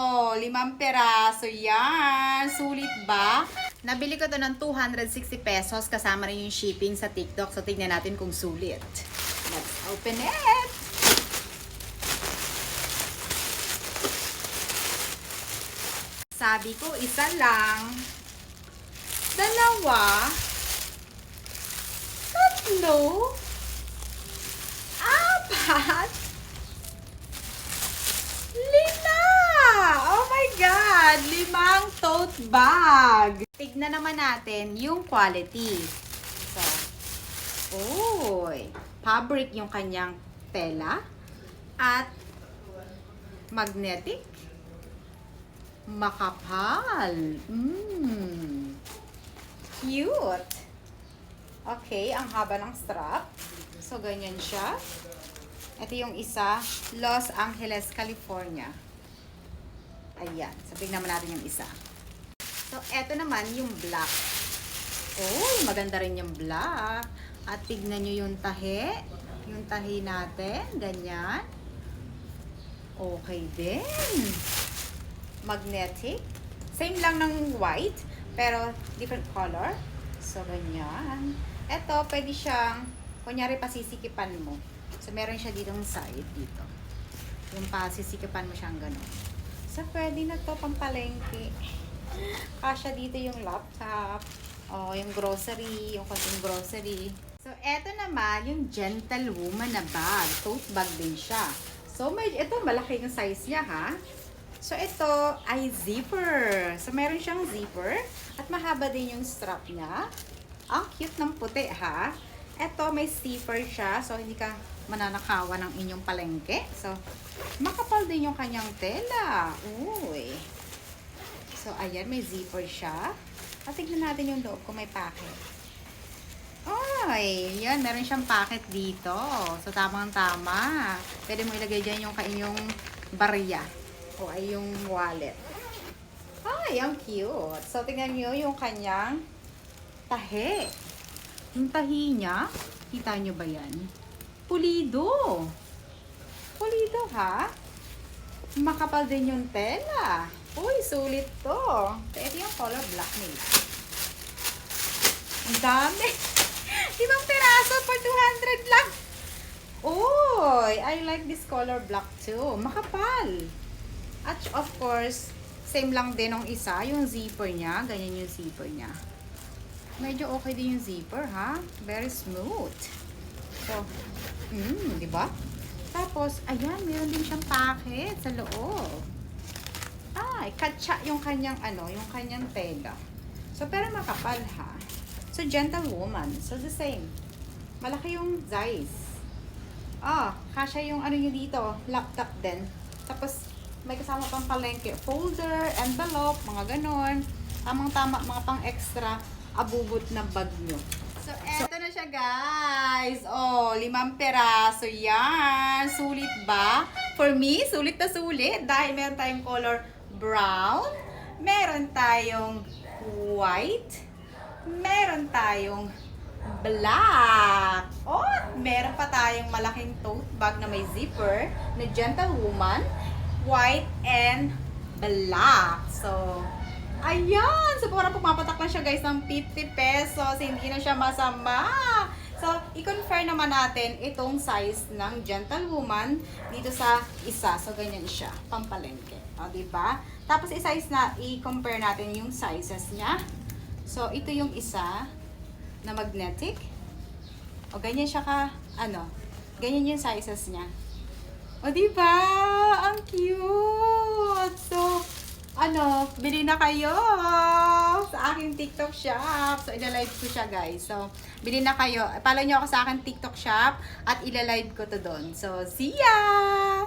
Oh, limang peraso yan. Sulit ba? Nabili ko to ng 260 pesos kasama rin yung shipping sa TikTok. So, tignan natin kung sulit. Let's open it! Sabi ko, isa lang. Dalawa. Tatlo. Apat. Lima! Oh my God! Limang tote bag! Tignan naman natin yung quality. So, oy, fabric yung kanyang tela at magnetic. Makapal. Mm. Cute. Okay, ang haba ng strap. So, ganyan siya. Ito yung isa, Los Angeles, California. Ayan. So, naman natin yung isa. So, eto naman yung black. Oh, maganda rin yung black. At tignan nyo yung tahi. Yung tahi natin. Ganyan. Okay din. Magnetic. Same lang ng white, pero different color. So, ganyan. Ito, pwede siyang, kunyari pasisikipan mo. So, meron siya ditong side dito. Yung pasisikipan mo siyang ganun. So, pwede na to pampalengke. Kasya dito yung laptop. O, yung grocery, yung konting grocery. So, eto naman, yung gentlewoman na bag. Tote bag din siya. So, may, ito, malaki yung size niya, ha? So, ito ay zipper. So, meron siyang zipper. At mahaba din yung strap niya. Ang cute ng puti, ha? Ito, may zipper siya. So, hindi ka mananakawan ng inyong palengke. So, makapal din yung kanyang tela. Uy. So, ayan, may zipper siya. At tignan natin yung loob kung may packet. Ay, yan, meron siyang packet dito. So, tamang-tama. Pwede mo ilagay dyan yung kainyong barya. O ay yung wallet. Ay, ang cute. So, tingnan nyo yung kanyang tahi. Yung tahi niya, kita nyo ba yan? Pulido. Pulido, ha? Makapal din yung tela. Sulit to. Ito yung color black nila. Ang dami. Limang peraso for 200 lang. Uy, I like this color black too. Makapal. At of course, same lang din ng isa, yung zipper niya. Ganyan yung zipper niya. Medyo okay din yung zipper, ha? Very smooth. So, mm, di ba? Tapos, ayan, meron din siyang packet sa loob. Ay, katsa yung kanyang ano, yung kanyang tela. So, pero makapal ha. So, gentlewoman. So, the same. Malaki yung size. Ah, kasya yung ano nyo dito, laptop din. Tapos, may kasama pang palengke. Folder, envelope, mga ganon. Tamang-tama, mga pang extra abubot na bag nyo. So, eto na siya, guys. Oh, limang peraso yan. Sulit ba? For me, sulit na sulit. Dahil meron tayong color brown. Meron tayong white. Meron tayong black. Oh, meron pa tayong malaking tote bag na may zipper na gentlewoman. White and black. So, Ayan! So, parang pumapatak lang siya guys ng 50 pesos. Hindi na siya masama. So, i-confirm naman natin itong size ng gentlewoman dito sa isa. So, ganyan siya. Pampalengke. O, diba? Tapos, i-size na, i-compare natin yung sizes niya. So, ito yung isa na magnetic. O, ganyan siya ka, ano, ganyan yung sizes niya. O, diba? Ang cute! So, ano, bili na kayo sa aking TikTok shop. So, ilalive ko siya, guys. So, bili na kayo. Follow nyo ako sa aking TikTok shop at ilalive ko to doon. So, see ya!